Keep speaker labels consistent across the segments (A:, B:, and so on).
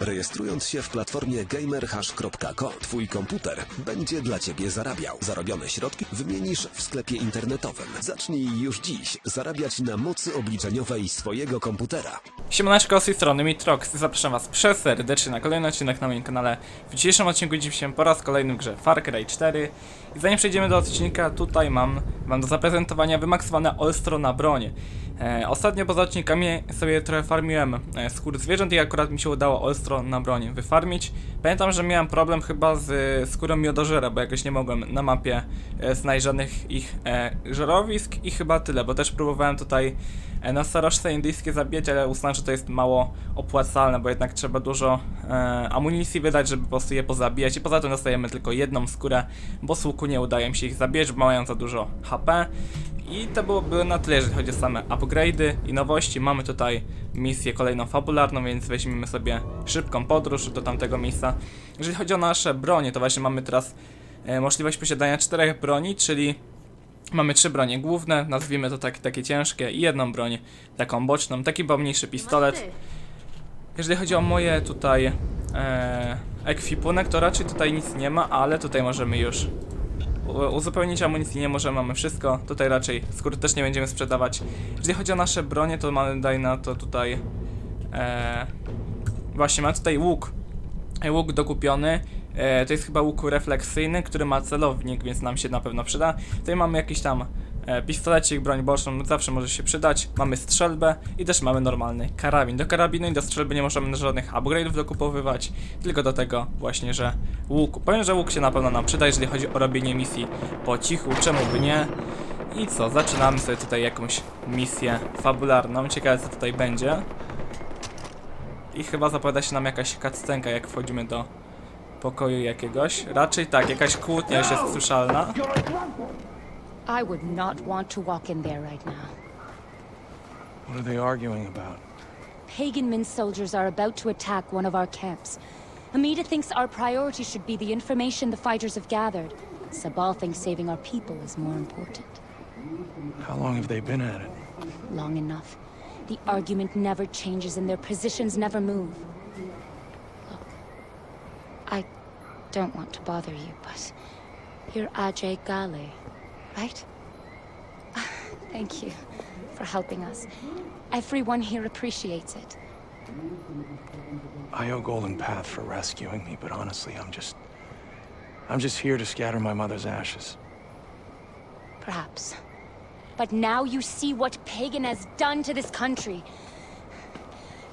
A: Rejestrując się w platformie gamerhash.com, twój komputer będzie dla ciebie zarabiał. Zarobione środki wymienisz w sklepie internetowym. Zacznij już dziś zarabiać na mocy obliczeniowej swojego komputera.
B: Siemaneczko, z tej strony Mitrox zapraszam was przeserdecznie na kolejny odcinek na moim kanale. W dzisiejszym odcinku widzimy się po raz kolejny w grze Far Cry 4 i zanim przejdziemy do odcinka, tutaj mam wam do zaprezentowania wymaksowane olstro na broń. E, ostatnio poza odcinkami sobie trochę farmiłem e, skór zwierząt i akurat mi się udało olstro na broń wyfarmić. Pamiętam, że miałem problem chyba z e, skórą miodożera, bo jakoś nie mogłem na mapie e, znaleźć żadnych ich e, żerowisk i chyba tyle, bo też próbowałem tutaj e, na starożce indyjskie zabijać, ale uznałem, że to jest mało opłacalne, bo jednak trzeba dużo e, amunicji wydać, żeby po prostu je pozabijać i poza tym dostajemy tylko jedną skórę, bo z łuku nie udaje mi się ich zabijać, bo mają za dużo HP i to byłoby na tyle, jeżeli chodzi o same upgrade'y i nowości. Mamy tutaj misję kolejną fabularną, więc weźmiemy sobie szybką podróż do tamtego miejsca. Jeżeli chodzi o nasze bronie, to właśnie mamy teraz e, możliwość posiadania czterech broni, czyli Mamy trzy bronie główne, nazwijmy to tak, takie ciężkie i jedną broń taką boczną, taki pomniejszy pistolet. Jeżeli chodzi o moje tutaj e, ekwipunek, to raczej tutaj nic nie ma, ale tutaj możemy już uzupełnić amunicji, nie możemy, mamy wszystko. Tutaj raczej skóry też nie będziemy sprzedawać. Jeżeli chodzi o nasze bronie, to mamy daj na to tutaj e, właśnie mamy tutaj łuk. E, Łuk dokupiony. E, to jest chyba łuk refleksyjny, który ma celownik, więc nam się na pewno przyda. Tutaj mamy jakiś tam pistolecik, broń boczną, zawsze może się przydać. Mamy strzelbę i też mamy normalny karabin. Do karabinu i do strzelby nie możemy żadnych upgrade'ów dokupowywać, tylko do tego właśnie, że łuk. Powiem, że łuk się na pewno nam przyda, jeżeli chodzi o robienie misji po cichu, czemu by nie. I co, zaczynamy sobie tutaj jakąś misję fabularną. Ciekawe co tutaj będzie. I chyba zapowiada się nam jakaś cutscenka, jak wchodzimy do pokoju jakiegoś. Raczej tak, jakaś kłótnia już jest słyszalna.
C: I would not want to walk in there right now.
D: What are they arguing about?
C: Pagan soldiers are about to attack one of our camps. Amida thinks our priority should be the information the fighters have gathered. Sabal thinks saving our people is more important.
D: How long have they been at it?
C: Long enough. The argument never changes and their positions never move. Look, I don't want to bother you, but you're Ajay Gale, right? Thank you for helping us. Everyone here appreciates it.
D: I owe Golden Path for rescuing me, but honestly, I'm just. I'm just here to scatter my mother's ashes.
C: Perhaps. But now you see what Pagan has done to this country.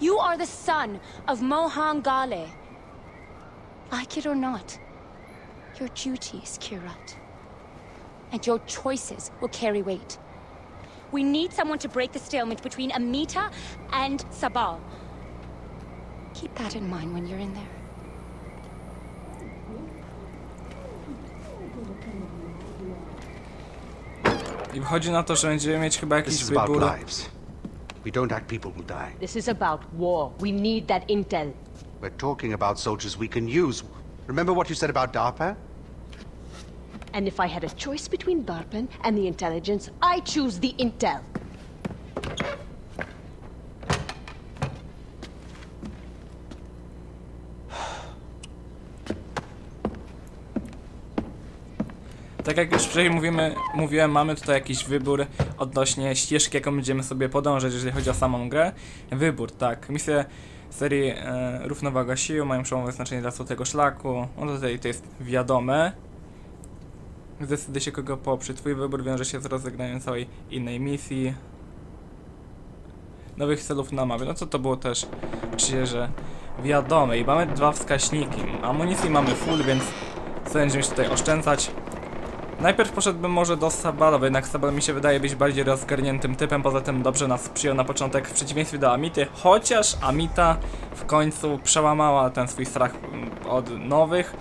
C: You are the son of Mohan Gale. Like it or not, your duties, Kirat. And your choices will carry weight. We need someone to break the stalemate between Amita and Sabal. Keep that in mind when you're in there.
B: I wychodzi na to, że będziemy mieć chyba
E: This
B: jakiś
E: is about
B: wybór.
E: lives. We don't act people who die.
F: This is about war. We need that intel.
E: We're talking about soldiers we can use. Remember what you said about DARPA?
F: And if I had a choice between Darpan and the intelligence, I choose the intel.
B: Tak jak już wcześniej mówimy, mówiłem, mamy tutaj jakiś wybór odnośnie ścieżki, jaką będziemy sobie podążać, jeżeli chodzi o samą grę. Wybór, tak. Misje serii e, Równowaga Sił mają przełomowe znaczenie dla złotego szlaku. No tutaj to jest wiadome. Zdecyduj się kogo poprzy. Twój wybór wiąże się z rozegraniem całej innej misji. Nowych celów na mapie. No co to było też oczywiście, że wiadome. I mamy dwa wskaźniki. Amunicji mamy full, więc co będziemy się tutaj oszczędzać. Najpierw poszedłbym może do Sabala, bo jednak Sabal mi się wydaje być bardziej rozgarniętym typem, poza tym dobrze nas przyjął na początek w przeciwieństwie do Amity, chociaż Amita w końcu przełamała ten swój strach mm, od nowych,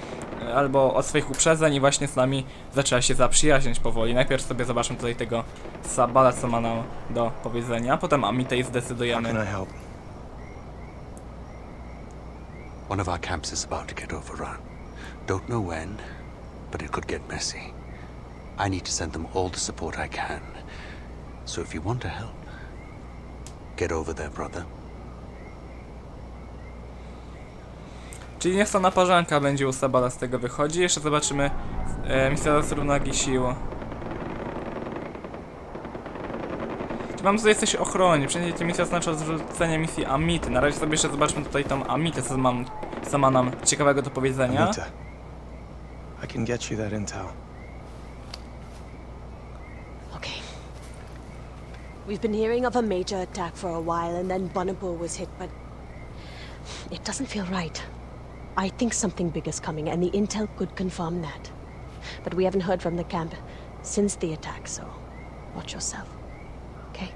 B: albo od swoich uprzedzeń i właśnie z nami zaczęła się zaprzyjaźnić powoli. Najpierw sobie zobaczmy tutaj tego Sabala, co ma nam do powiedzenia, potem Amitę i zdecydujemy.
E: One of our camps is about to get overrun. Don't know when, but it could get messy. I need to send them all the support I can. So if you want to help, get over there, brother.
B: Czyli niech to naparzanka będzie u Sabala z tego wychodzi. Jeszcze zobaczymy e, z równagi sił. Czy mam tutaj coś o ochronie? Przecież ta misja oznacza zrzucenie misji Amity. Na razie sobie jeszcze zobaczmy tutaj tą Amitę, co mam, co ma nam ciekawego do powiedzenia.
D: Anita, I can get you that intel.
F: Okay. We've been hearing of a major attack for a while, and then Bunapur was hit, but it doesn't feel right. I think something big is coming, and the intel could confirm that. But we haven't heard from the camp since the attack, so watch yourself. Okay?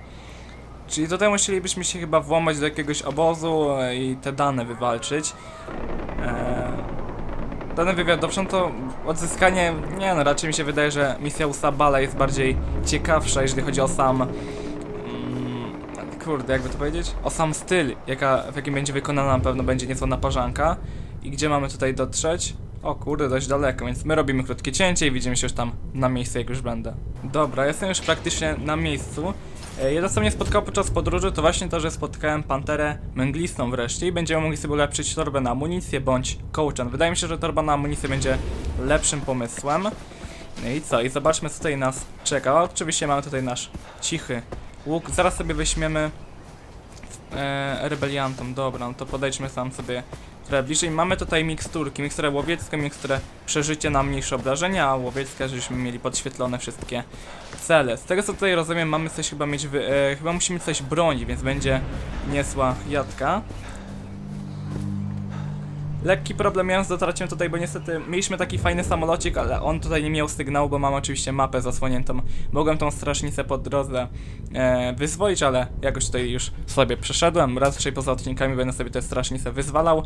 B: Czyli tutaj musielibyśmy się chyba włamać do jakiegoś obozu e, i te dane wywalczyć. Eee, dane wywiadowcze no to odzyskanie, nie no, raczej mi się wydaje, że misja u Sabala jest bardziej ciekawsza, jeżeli chodzi o sam... Mm, kurde, jakby to powiedzieć? O sam styl, jaka, w jakim będzie wykonana na pewno będzie niezła naparzanka. I gdzie mamy tutaj dotrzeć? O kurde, dość daleko, więc my robimy krótkie cięcie i widzimy się już tam na miejscu, jak już będę. Dobra, jestem już praktycznie na miejscu. E, Jedno co mnie spotkało podczas podróży to właśnie to, że spotkałem panterę męglistą wreszcie i będziemy mogli sobie ulepszyć torbę na amunicję bądź kołczan. Wydaje mi się, że torba na amunicję będzie lepszym pomysłem. No i co? I zobaczmy co tutaj nas czeka. Oczywiście mamy tutaj nasz cichy łuk. Zaraz sobie weźmiemy e, rebeliantom. Dobra, no to podejdźmy tam sobie trochę bliżej. Mamy tutaj miksturki, miksturę łowiecką, miksturę przeżycie na mniejsze obrażenia, a łowiecka, żebyśmy mieli podświetlone wszystkie cele. Z tego co tutaj rozumiem, mamy coś chyba mieć, wy, e, chyba musimy coś bronić, więc będzie niezła jadka. Lekki problem miałem z dotarciem tutaj, bo niestety mieliśmy taki fajny samolocik, ale on tutaj nie miał sygnału, bo mam oczywiście mapę zasłoniętą. Mogłem tą strażnicę po drodze e, wyzwolić, ale jakoś tutaj już sobie przeszedłem. Raczej poza odcinkami będę sobie tę strażnicę wyzwalał.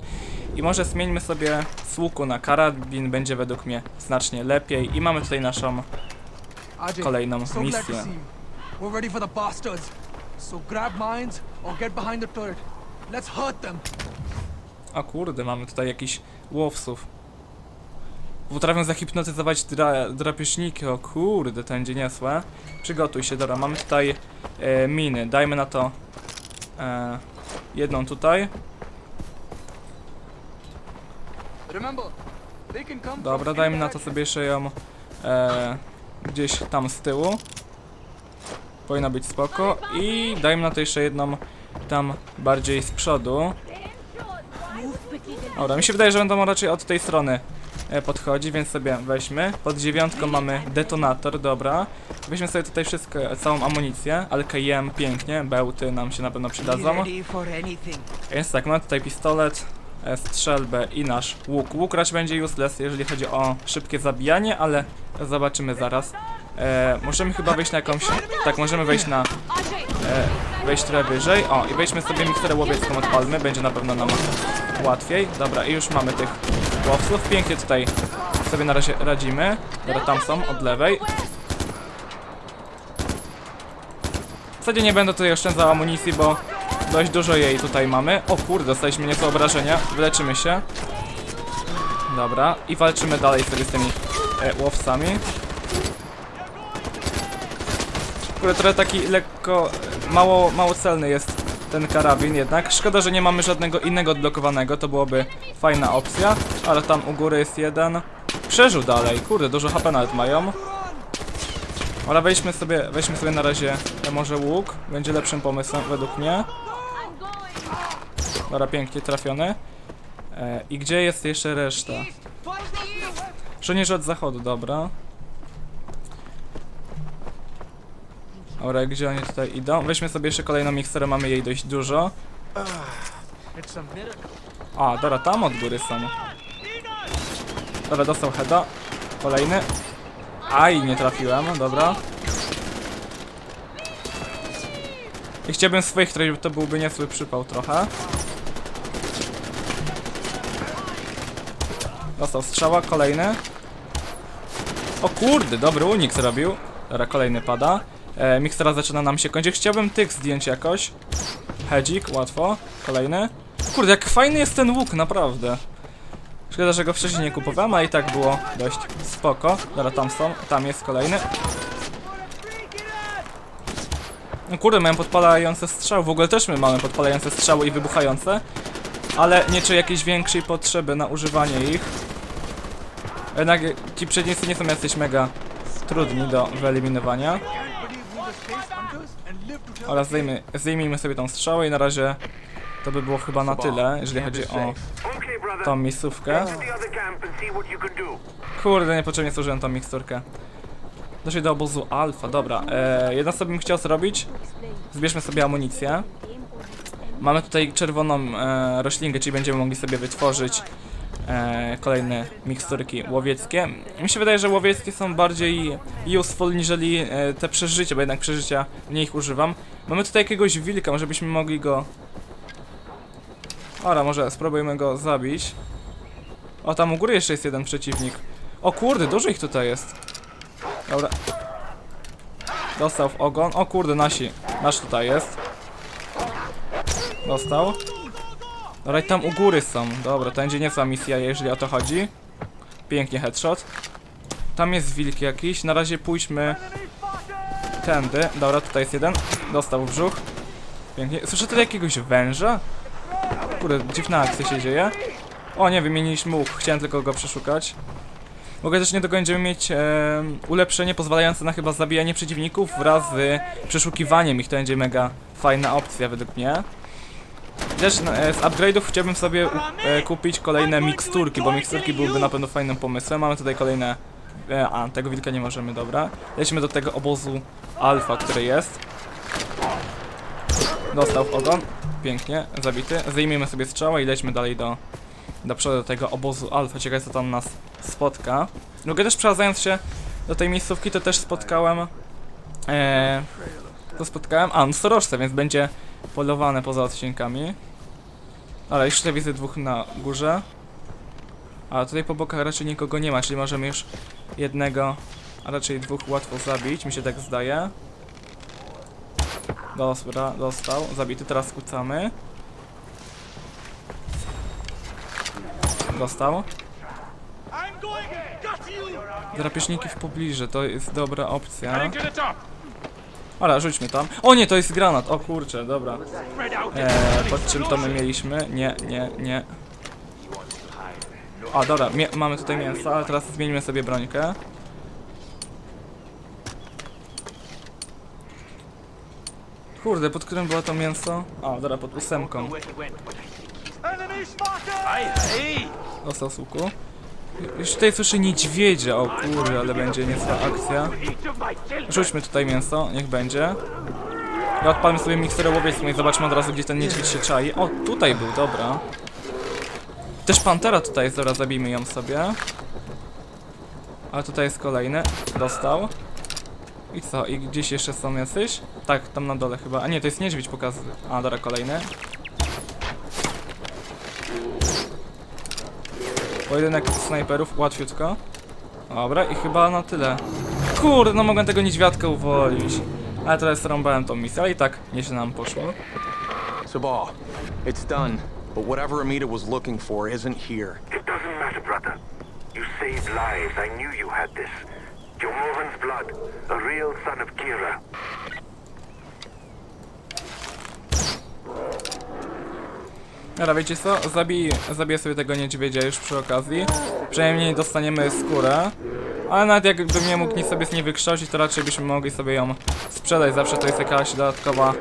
B: I może zmieńmy sobie z łuku na karabin, będzie według mnie znacznie lepiej. I mamy tutaj naszą kolejną misję.
G: see you. We're ready for the bastards. So grab mines or get behind the turret. Let's hurt them.
B: O kurde, mamy tutaj jakichś łowców. Potrafią zahipnotyzować dra drapieżniki, o kurde, to będzie niesłe. Przygotuj się, dobra, mamy tutaj e, miny, dajmy na to e, jedną tutaj. Dobra, dajmy na to sobie jeszcze ją e, gdzieś tam z tyłu. Powinno być spoko. I dajmy na to jeszcze jedną tam bardziej z przodu. Dobra, mi się wydaje, że będą raczej od tej strony e, podchodzi, więc sobie weźmy. Pod dziewiątką mamy detonator, dobra. Weźmy sobie tutaj wszystko, całą amunicję. LKM pięknie, bełty nam się na pewno przydadzą. Więc tak, mamy tutaj pistolet, e, strzelbę i nasz łuk. Łuk raczej będzie useless, jeżeli chodzi o szybkie zabijanie, ale zobaczymy zaraz. E, możemy chyba wejść na jakąś... Tak, możemy wejść na... E, wejść trochę wyżej. O, i wejdźmy sobie miksturę łowiecką odpalmy, będzie na pewno nam łatwiej. Dobra, i już mamy tych łowców. Pięknie tutaj sobie na razie radzimy. Dobra, tam są, od lewej. W zasadzie nie będę tutaj oszczędzał amunicji, bo dość dużo jej tutaj mamy. O kurde, dostaliśmy nieco obrażenia. Wyleczymy się. Dobra, i walczymy dalej sobie z tymi e, łowcami. Kurde, trochę taki lekko, mało, mało celny jest ten karabin jednak. Szkoda, że nie mamy żadnego innego odblokowanego, to byłoby fajna opcja. Ale tam u góry jest jeden. Przeżył dalej, kurde, dużo HP nawet mają. Ale weźmy sobie, weźmy sobie na razie e, może łuk. Będzie lepszym pomysłem według mnie. Dobra, pięknie trafiony. E, I gdzie jest jeszcze reszta? Żołnierze od zachodu, dobra. Dobra, gdzie oni tutaj idą? Weźmy sobie jeszcze kolejną miksturę, mamy jej dość dużo.
G: A
B: dobra, tam od góry są. Dobra, dostał heada. Kolejny. Aj, nie trafiłem, dobra. I chciałbym swoich, których to byłby niezły przypał trochę. Dostał strzała, kolejny. O kurde, dobry unik zrobił. Dobra, kolejny pada. E, zaczyna nam się kończyć. Chciałbym tych zdjąć jakoś. Hedzik, łatwo. Kolejny. Kurde, jak fajny jest ten łuk, naprawdę. Szkoda, że go wcześniej nie kupowałem, a i tak było dość spoko. Dobra, tam są, tam jest kolejny. No kurde, miałem podpalające strzały, w ogóle też my mamy podpalające strzały i wybuchające. ale nie czuję jakiejś większej potrzeby na używanie ich. Jednak ci przeciwnicy nie są jacyś mega trudni do wyeliminowania. Oraz zdejmy, zdejmijmy sobie tą strzałę i na razie to by było chyba na tyle, jeżeli chodzi o tą miejscówkę. Kurde, niepotrzebnie służyłem tą miksturkę. Doszli do obozu Alfa, dobra. E, jedna co bym chciał zrobić, zbierzmy sobie amunicję. Mamy tutaj czerwoną e, roślinkę, czyli będziemy mogli sobie wytworzyć e, kolejne miksturki łowieckie. Mi się wydaje, że łowieckie są bardziej useful niżeli e, te przeżycia, bo jednak przeżycia mniej ich używam. Mamy tutaj jakiegoś wilka, może byśmy mogli go... Ora, może spróbujmy go zabić. O, tam u góry jeszcze jest jeden przeciwnik. O kurde, dużo ich tutaj jest. Dobra. Dostał w ogon. O kurde, nasi. Nasz tutaj jest. Dostał. Dobra, tam u góry są. Dobra, to będzie niezła misja, jeżeli o to chodzi. Pięknie headshot. Tam jest wilk jakiś. Na razie pójdźmy tędy. Dobra, tutaj jest jeden. Dostał w brzuch. Pięknie. Słyszę tutaj jakiegoś węża? Kurde, dziwna akcja się dzieje. O nie, wymieniliśmy łuk. Chciałem tylko go przeszukać. W ogóle też niedługo będziemy mieć e, ulepszenie pozwalające na chyba zabijanie przeciwników wraz z przeszukiwaniem ich. To będzie mega fajna opcja według mnie. Też e, z upgrade'ów chciałbym sobie e, kupić kolejne miksturki, bo miksturki byłyby na pewno fajnym pomysłem. Mamy tutaj kolejne... E, a, tego wilka nie możemy, dobra. Lecimy do tego obozu alfa, który jest. Dostał w ogon. Pięknie, zabity. Zdejmijmy sobie strzałę i lećmy dalej do, do przodu do tego obozu alfa. Ciekawe co tam nas spotka. Mogę też przechadzając się do tej miejscówki, to też spotkałem... E, to spotkałem... A, nosorożce, więc będzie polowane poza odcinkami. Ale tutaj widzę dwóch na górze. A tutaj po bokach raczej nikogo nie ma, czyli możemy już jednego, a raczej dwóch łatwo zabić, mi się tak zdaje. Dobra, dostał, zabity, teraz skłócamy. Dostał. Drapieżniki w pobliżu, to jest dobra opcja. Ale rzućmy tam. O nie, to jest granat. O kurczę, dobra. Eee, pod czym to my mieliśmy? Nie, nie, nie. A, dobra, mie- mamy tutaj mięso, ale teraz zmienimy sobie brońkę. Kurde, pod którym było to mięso? A, dobra, pod ósemką. Dostał z łuku. Już tutaj słyszę niedźwiedzia, o kurde, ale będzie niezła akcja. Rzućmy tutaj mięso, niech będzie. Ja odpalmy sobie mikserę łowiecką i zobaczmy od razu, gdzie ten niedźwiedź się czai. O, tutaj był, dobra. Też pantera tutaj jest, dobra, zabijmy ją sobie. A tutaj jest kolejny. Dostał. I co? I gdzieś jeszcze są jacyś? Tak, tam na dole chyba. A nie, to jest niedźwiedź pokazuje. A, dobra, kolejny. Pojedynek snajperów, łatwiutko. Dobra, i chyba na tyle. Kurde, no mogłem tego niedźwiadka uwolnić. Ale teraz rąbałem tą misję, ale i tak nieźle nam poszło.
D: Sabal, it's done. But whatever Amita was looking for isn't here.
H: It doesn't matter, brother. You saved lives. I knew you had this. Jomoran's blood. A real son of Kira.
B: Dobra, wiecie co? Zabij, zabiję sobie tego niedźwiedzia już przy okazji. Przynajmniej dostaniemy skórę. Ale nawet jakbym nie mógł nic sobie z niej wykształcić, to raczej byśmy mogli sobie ją sprzedać. Zawsze to jest jakaś dodatkowa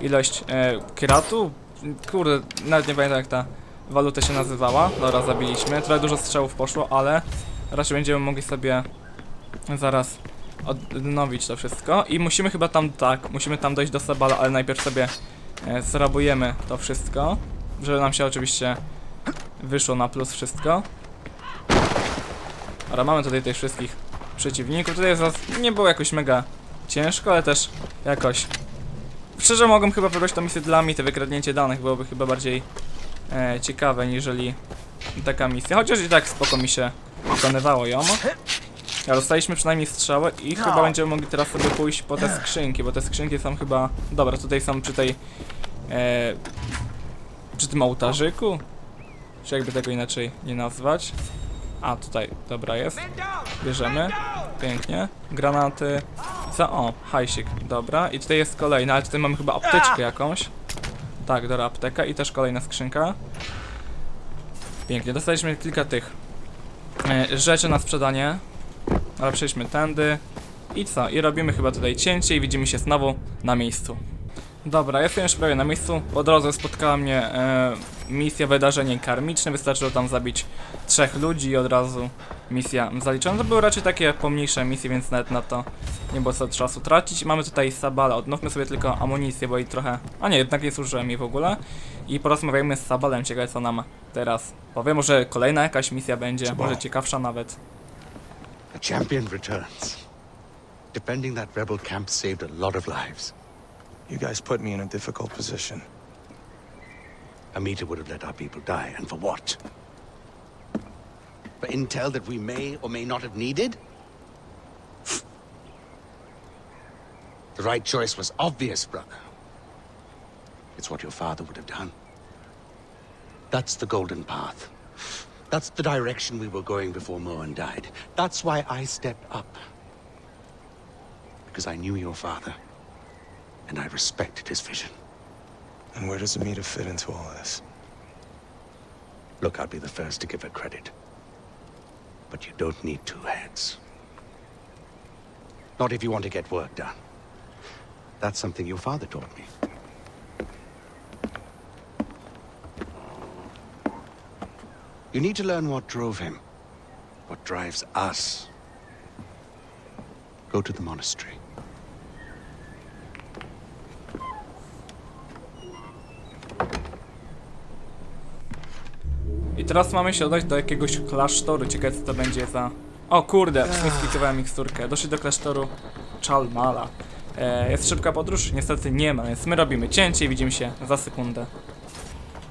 B: ilość e. Kurde, nawet nie pamiętam jak ta waluta się nazywała. Dobra, zabiliśmy. Trochę dużo strzałów poszło, ale raczej będziemy mogli sobie zaraz odnowić to wszystko. I musimy chyba tam, tak, musimy tam dojść do Sabala, ale najpierw sobie e, to wszystko. Żeby nam się oczywiście wyszło na plus wszystko. Ale mamy tutaj tych wszystkich przeciwników. Tutaj jest nie było jakoś mega ciężko, ale też jakoś... Szczerze mogłem chyba wybrać tą misję dla mnie, te wykradnięcie danych byłoby chyba bardziej e, ciekawe niżeli taka misja. Chociaż i tak spoko mi się wykonywało ją. A dostaliśmy przynajmniej strzałę i chyba będziemy mogli teraz sobie pójść po te skrzynki, bo te skrzynki są chyba... Dobra, tutaj są przy tej... E, przy tym ołtarzyku? Czy jakby tego inaczej nie nazwać? A, tutaj, dobra jest. Bierzemy. Pięknie. Granaty. Co? O, hajsik. Dobra. I tutaj jest kolejna, ale tutaj mamy chyba apteczkę jakąś. Tak, dobra, apteka i też kolejna skrzynka. Pięknie, dostaliśmy kilka tych e, rzeczy na sprzedanie. Ale przejdźmy tędy. I co? I robimy chyba tutaj cięcie i widzimy się znowu na miejscu. Dobra, jestem już prawie na miejscu. Po drodze spotkała mnie e, misja wydarzenie karmiczne. Wystarczyło tam zabić trzech ludzi i od razu misja zaliczona. To były raczej takie pomniejsze misje, więc nawet na to nie było co czasu tracić. Mamy tutaj Sabala. Odnówmy sobie tylko amunicję, bo i trochę... A nie, jednak nie zużyłem jej w ogóle. I porozmawiajmy z Sabalem. Ciekawe co nam teraz powie. Może kolejna jakaś misja będzie, może ciekawsza nawet.
E: The champion returns. Defending that rebel camp saved a lot of lives.
D: You guys put me in a difficult position.
E: Amita would have let our people die, and for what? For intel that we may or may not have needed? The right choice was obvious, brother. It's what your father would have done. That's the golden path. That's the direction we were going before Mohan died. That's why I stepped up. Because I knew your father, and I respected his vision.
D: And where does Amita fit into all this?
E: Look, I'll be the first to give her credit. But you don't need two heads. Not if you want to get work done. That's something your father taught me. You need to learn what drove him, what drives us. Go to the monastery.
B: Teraz mamy się udać do jakiegoś klasztoru. Ciekawe co to będzie za... O kurde, sklikowałem miksturkę. Doszli do klasztoru Chalmala. E, jest szybka podróż? Niestety nie ma, więc my robimy cięcie i widzimy się za sekundę.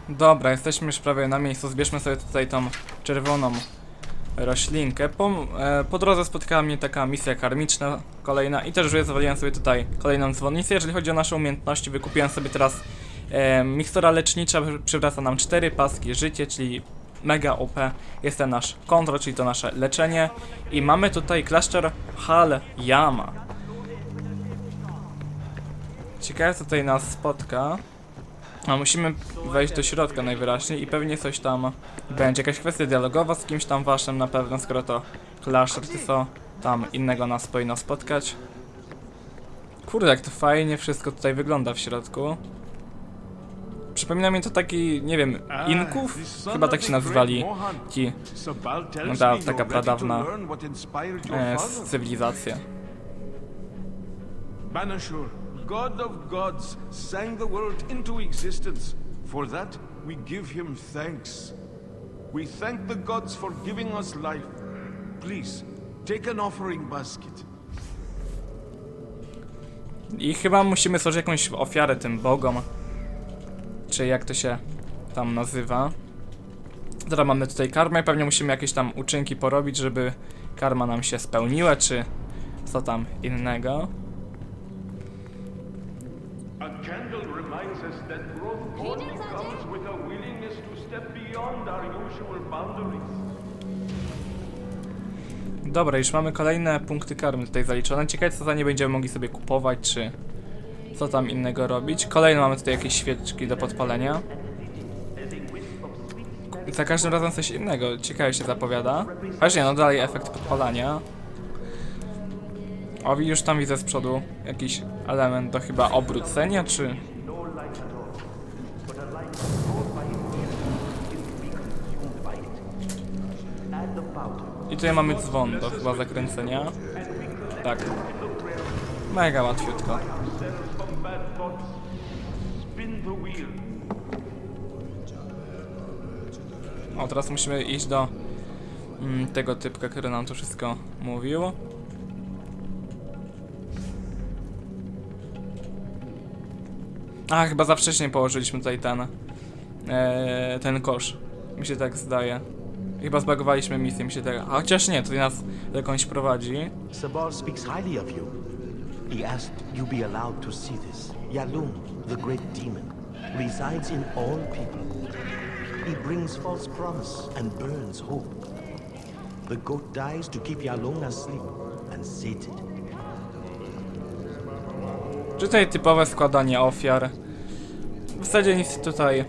B: Dobra, jesteśmy już prawie na miejscu. Zbierzmy sobie tutaj tą czerwoną roślinkę. Po, e, po drodze spotkała mnie taka misja karmiczna kolejna i też już zawaliłem sobie tutaj kolejną dzwonnicę. Jeżeli chodzi o nasze umiejętności, wykupiłem sobie teraz e, mikstura lecznicza, przywraca nam 4 paski życie, czyli mega OP. Jest ten nasz kontrol, czyli to nasze leczenie. I mamy tutaj klasztor Hal Yama. Ciekawe co tutaj nas spotka. A musimy wejść do środka najwyraźniej i pewnie coś tam będzie. Jakaś kwestia dialogowa z kimś tam waszym na pewno, skoro to klasztor, to co tam innego nas powinno spotkać. Kurde, jak to fajnie wszystko tutaj wygląda w środku. Przypomina mi to taki, nie wiem, Inków? Chyba tak się nazywali ci, no ta, taka pradawna e, cywilizacja.
I: Banashur, God of gods, sang the world into existence. For that, we give him thanks. We thank the gods for giving us life. Please, take an offering basket.
B: I chyba musimy złożyć jakąś ofiarę tym bogom. Czy jak to się tam nazywa. Teraz mamy tutaj karmę, pewnie musimy jakieś tam uczynki porobić, żeby karma nam się spełniła, czy co tam innego.
I: A candle reminds us that growth only comes with a willingness to step beyond our usual boundaries.
B: Dobra, już mamy kolejne punkty karmy tutaj zaliczone. Ciekawe co za nie będziemy mogli sobie kupować, czy co tam innego robić. Kolejne mamy tutaj jakieś świeczki do podpalenia. Za każdym razem coś innego. Ciekawe się zapowiada. Chociaż nie, no dalej efekt podpalania. O, już tam widzę z przodu jakiś element do chyba obrócenia, czy... I tutaj mamy dzwon do chyba zakręcenia. Tak. Mega łatwiutko. O, teraz musimy iść do mm, tego typka, który nam to wszystko mówił. A, chyba za wcześnie położyliśmy tutaj ten e, ten kosz. Mi się tak zdaje. Chyba zbagowaliśmy misję, mi się tak... A chociaż nie, tutaj nas jakąś prowadzi.
J: Sabal speaks highly of you. He asked you be allowed to see this. Yalung, the great demon, resides in all people. He brings false promise and burns hope. The goat dies to keep Yalung asleep and sated.
B: Tutaj typowe składanie ofiar. W zasadzie nic tutaj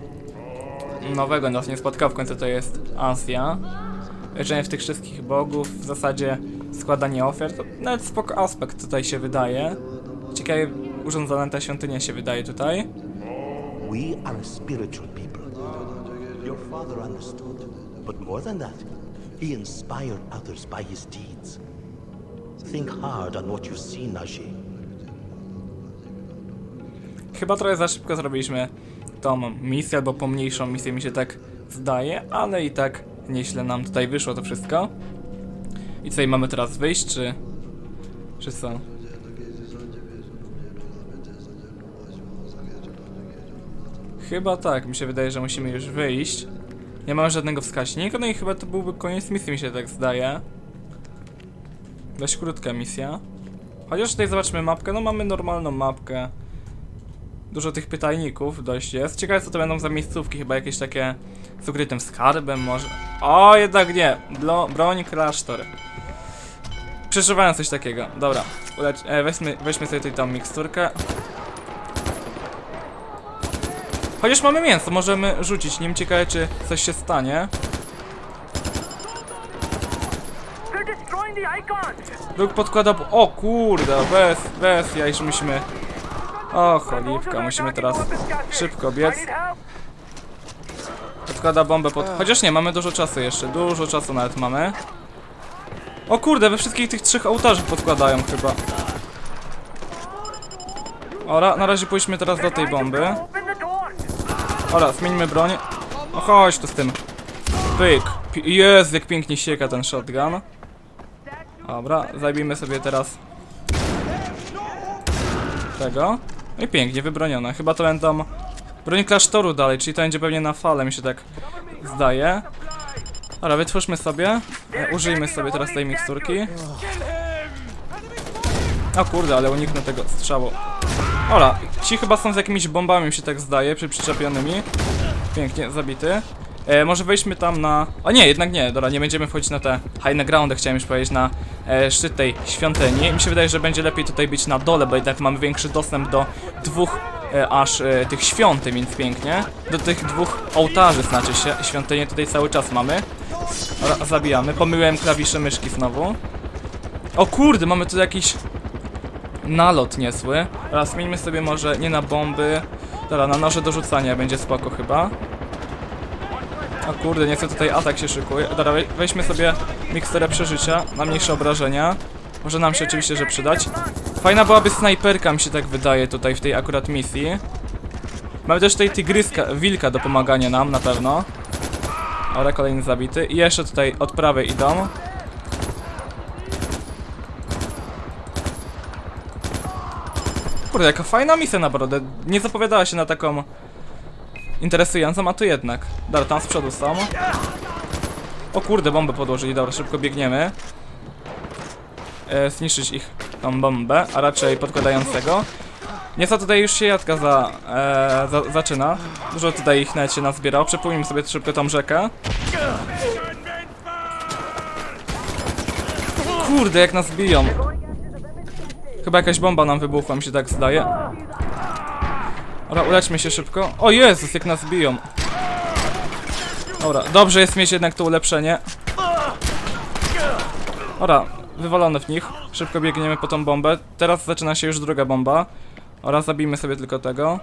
B: nowego nas nie spotkało, w końcu to jest Azja. Leczenie w tych wszystkich bogów, w zasadzie składanie ofiar, to nawet spoko aspekt tutaj się wydaje. Ciekawie urządzona ta świątynia się wydaje tutaj.
J: We are spiritual father understood. But more than that, he inspired others by his deeds. Think hard on what you see, Najee.
B: Chyba trochę za szybko zrobiliśmy tą misję, albo pomniejszą misję mi się tak zdaje, ale i tak nieźle nam tutaj wyszło to wszystko. I co, i mamy teraz wyjść, czy... czy co? Chyba tak, mi się wydaje, że musimy już wyjść. Nie mamy żadnego wskaźnika, no i chyba to byłby koniec misji, mi się tak zdaje. Dość krótka misja. Chociaż tutaj zobaczmy mapkę, no mamy normalną mapkę. Dużo tych pytajników dość jest. Ciekawe co to będą za miejscówki, chyba jakieś takie z ukrytym skarbem może. O, jednak nie. Blo broń klasztor. Przeżywałem coś takiego. Dobra, e, weźmy, weźmy sobie tutaj tą miksturkę. Chociaż mamy mięso, możemy rzucić nim. Ciekawe czy coś się stanie. Luke podkłada... O kurde, bez, bez że musimy... O cholipka, musimy teraz szybko biec. Podkłada bombę pod... Chociaż nie, mamy dużo czasu jeszcze, dużo czasu nawet mamy. O kurde, we wszystkich tych trzech ołtarzach podkładają chyba. Ora, na razie pójdźmy teraz do tej bomby. Ora, zmieńmy broń. No chodź tu z tym. Pyk. Jest, jak pięknie sieka ten shotgun. Dobra, zajmijmy sobie teraz tego. No i pięknie, wybronione. Chyba to będą broń klasztoru dalej, czyli to będzie pewnie na falę, mi się tak zdaje. Dobra, wytwórzmy sobie. E, Użyjmy sobie teraz tej miksturki. O kurde, ale uniknę tego strzału. Ola, ci chyba są z jakimiś bombami, mi się tak zdaje, przy przyczepionymi. Pięknie, zabity. E, może wejdźmy tam na... O nie, jednak nie, dobra, nie będziemy wchodzić na te high groundy, chciałem już powiedzieć, na e, szczyt tej świątyni. Mi się wydaje, że będzie lepiej tutaj być na dole, bo jednak mamy większy dostęp do dwóch e, aż e, tych świątyń, więc pięknie. Do tych dwóch ołtarzy, znaczy się, świątynię tutaj cały czas mamy. Zabijamy, pomyliłem klawisze myszki znowu. O kurde, mamy tu jakiś nalot niezły. Teraz zmieńmy sobie może nie na bomby, dobra, na noże do rzucania będzie spoko chyba. O kurde, nie chcę tutaj atak się szykuje. Dobra, we- weźmy sobie miksturę przeżycia na mniejsze obrażenia. Może nam się oczywiście, że przydać. Fajna byłaby snajperka, mi się tak wydaje tutaj w tej akurat misji. Mamy też tutaj tygryska, wilka do pomagania nam na pewno. Dobra, kolejny zabity. I jeszcze tutaj od prawej idą. Kurde, jaka fajna misja naprawdę. Nie zapowiadała się na taką interesującą, a tu jednak. Dobra, tam z przodu są. O kurde, bombę podłożyli, dobra, szybko biegniemy. E, zniszczyć ich tą bombę, a raczej podkładającego. Nieco tutaj już się jadka za, e, za, zaczyna. Dużo tutaj ich nawet się nazbierało. Przepłynijmy sobie szybko tą rzekę. Kurde, jak nas biją. Chyba jakaś bomba nam wybuchła, mi się tak zdaje. Dobra, uleczmy się szybko. O Jezus, jak nas biją. Dobra, dobrze jest mieć jednak to ulepszenie. Dobra, wywalone w nich. Szybko biegniemy po tą bombę. Teraz zaczyna się już druga bomba. Oraz zabijmy sobie tylko tego.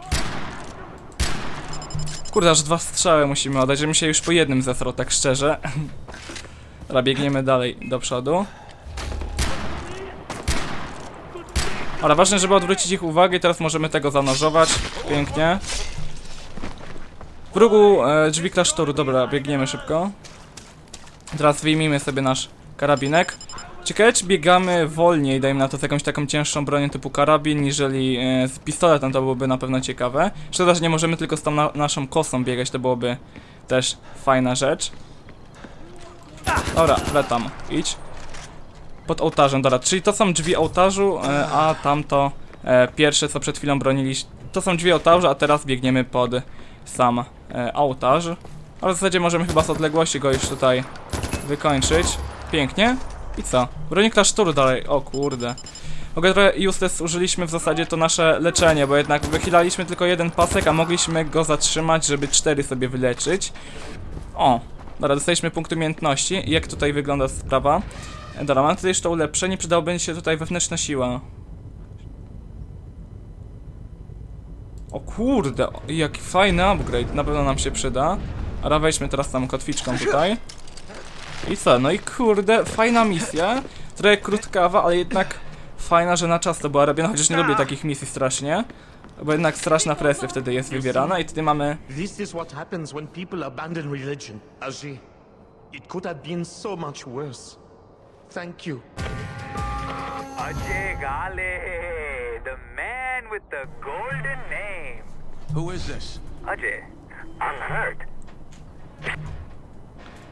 B: Kurde, aż dwa strzały musimy oddać, żebym się już po jednym zesrał, tak szczerze. Dobra, biegniemy dalej do przodu. Ale ważne, żeby odwrócić ich uwagę i teraz możemy tego zanurzować. Pięknie. W rogu e, drzwi klasztoru, dobra, biegniemy szybko. Teraz wyjmijmy sobie nasz karabinek. Ciekawe, czy biegamy wolniej, dajmy na to z jakąś taką cięższą bronią typu karabin, niżeli e, z pistoletem, to byłoby na pewno ciekawe. Szkoda, że nie możemy tylko z tą na naszą kosą biegać, to byłoby też fajna rzecz. Dobra, letam, idź. Pod ołtarzem, dobra, czyli to są drzwi ołtarzu, e, a tamto e, pierwsze, co przed chwilą broniliśmy. To są drzwi ołtarza, a teraz biegniemy pod sam e, ołtarz. Ale w zasadzie możemy chyba z odległości go już tutaj wykończyć. Pięknie. I co? Broń klasztoru dalej. O kurde. Mogę trochę useless użyliśmy w zasadzie to nasze leczenie, bo jednak wychylaliśmy tylko jeden pasek, a mogliśmy go zatrzymać, żeby cztery sobie wyleczyć. O, Dobra, dostaliśmy punkt umiejętności. Jak tutaj wygląda sprawa? Dobra, mam tutaj jeszcze ulepszenie, przydałoby się tutaj wewnętrzna siła. O kurde, jaki fajny upgrade, na pewno nam się przyda. Dobra, wejdźmy teraz tam kotwiczką tutaj. I co, no i kurde, fajna misja. Trochę krótkawa, ale jednak fajna, że na czas to była robiona, chociaż nie lubię takich misji strasznie. Bo jednak straszna presja wtedy jest wywierana i wtedy mamy...
J: This is what happens when people abandon religion, Ajay. It could have been so much worse. Thank you.
H: Ajay Gale, the man with the golden name.
D: Who is this?
H: Ajay, I'm hurt.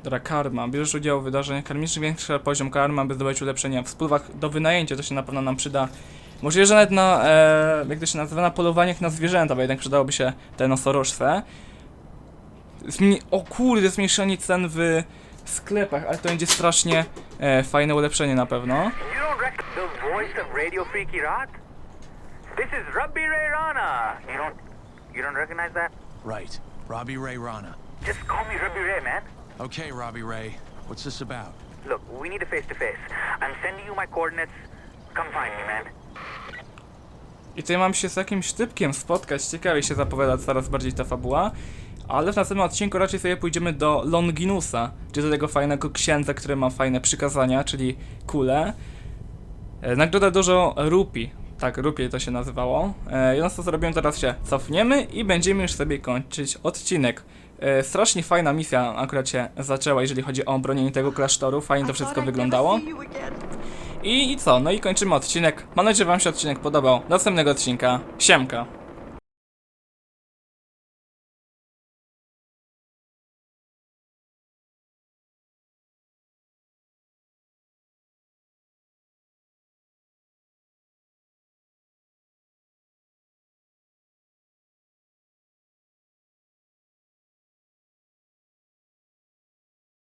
B: Dobra, karma. Bierzesz udział w wydarzeniach karmicznych, większy poziom karma, by zdobyć ulepszenia w spływach do wynajęcia, to się na pewno nam przyda. Możliwe, że nawet na, e, jak to się nazywa, na polowaniach na zwierzęta, bo jednak przydałoby się te nosorożce. Zmi o kurde, zmniejszenie cen w sklepach, ale to będzie strasznie e, fajne ulepszenie na pewno.
D: Right. Robbie Ray Rana.
H: Just call me Rabbi Ray, man.
D: Okay, Robbie Ray. What's this about?
H: Look, we need a face to face. I'm sending you my coordinates. Come find me, man.
B: I tutaj mam się z jakimś typkiem spotkać, ciekawie się zapowiada coraz bardziej ta fabuła. Ale w następnym odcinku raczej sobie pójdziemy do Longinusa, czyli do tego fajnego księdza, który ma fajne przykazania, czyli kule. E, Nagroda dużo rupi, tak, rupi to się nazywało. E, I co zrobimy teraz się cofniemy i będziemy już sobie kończyć odcinek. E, Strasznie fajna misja akurat się zaczęła, jeżeli chodzi o bronienie tego klasztoru, fajnie to wszystko wyglądało. I, I co? No i kończymy odcinek. Mam nadzieję, że Wam się odcinek podobał. Do następnego odcinka. Siemka.